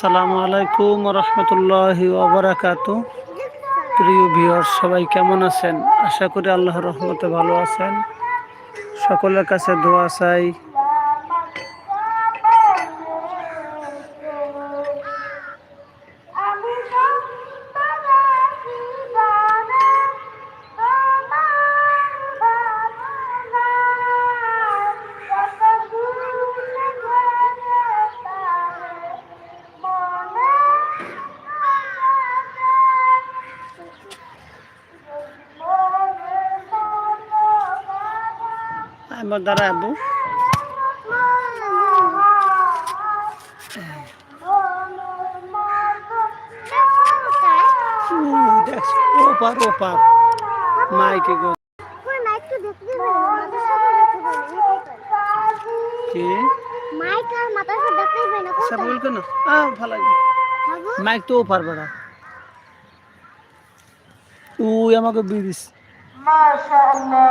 আসসালামু আলাইকুম রহমতুল্লাহি ওবরাকাত প্রিয় ভিওর সবাই কেমন আছেন? আশা করি আল্লাহর রহমতে ভালো আছেন। সকলের কাছে দোয়া চাই। আমার দ্বারা আবু। উই, দেখছ ওপার ওপার মাইকে গো কি বলতো না আ ভালো লাগে মাইক তো ওপার বেড়া উই আমাকে বিদিস মাশাআল্লাহ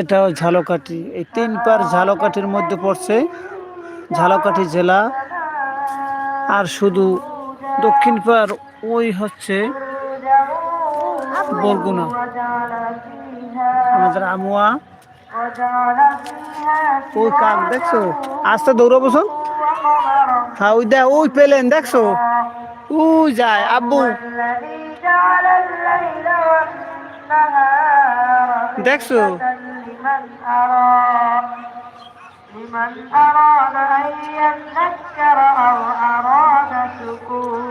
এটাও ঝালকাঠি। এই তিন পার ঝালকাঠির মধ্যে পড়ছে ঝালকাঠি জেলা। আর শুধু দক্ষিণ পার ওই হচ্ছে বরগুনা। আমাদের আমুয়া। ওই কাক দেখছ? আস্তে দৌড়াবো বসুন হ্যাঁ ওই দেখ, ওই পেলেন, দেখছ? উই যায়, আব্বু। দেখছ? لمن أراد لمن أراد أن يذكر أو أراد شكورا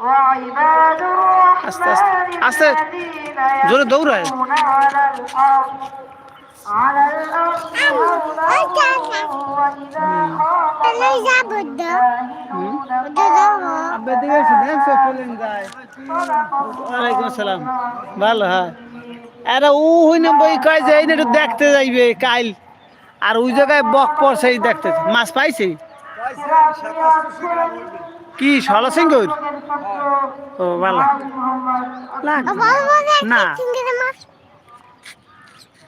وعباد الرحمن الذين يمشون على الأرض على الأرض وإذا خاطبهم الجاهلون صدق الله আরে ও হইনে বই কয় যে এই একটু দেখতে যাইবে কাইল। আর ওই জায়গায় বক পড়ছে দেখতে। মাছ পাইছে? কি সরসিংগুর ও ভালো না।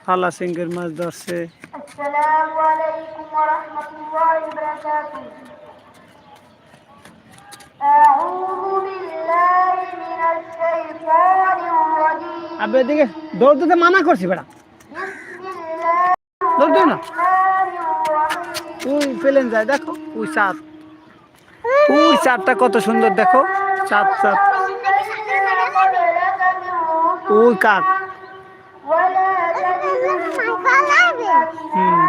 হালা সিংহের মাছ ধরছে। আসসালামু আলাইকুম ওয়া রাহমাতুল্লাহি ওয়া বারাকাতুহু। আপনি এদিকে দৌড় মানা করছি বেড়া দৌড় না। ওই পেলেন যায়, দেখো। ওই চাঁদ ওই চাঁদটা কত সুন্দর, দেখো। চাঁদ চাঁদ ওই কাক। হুম।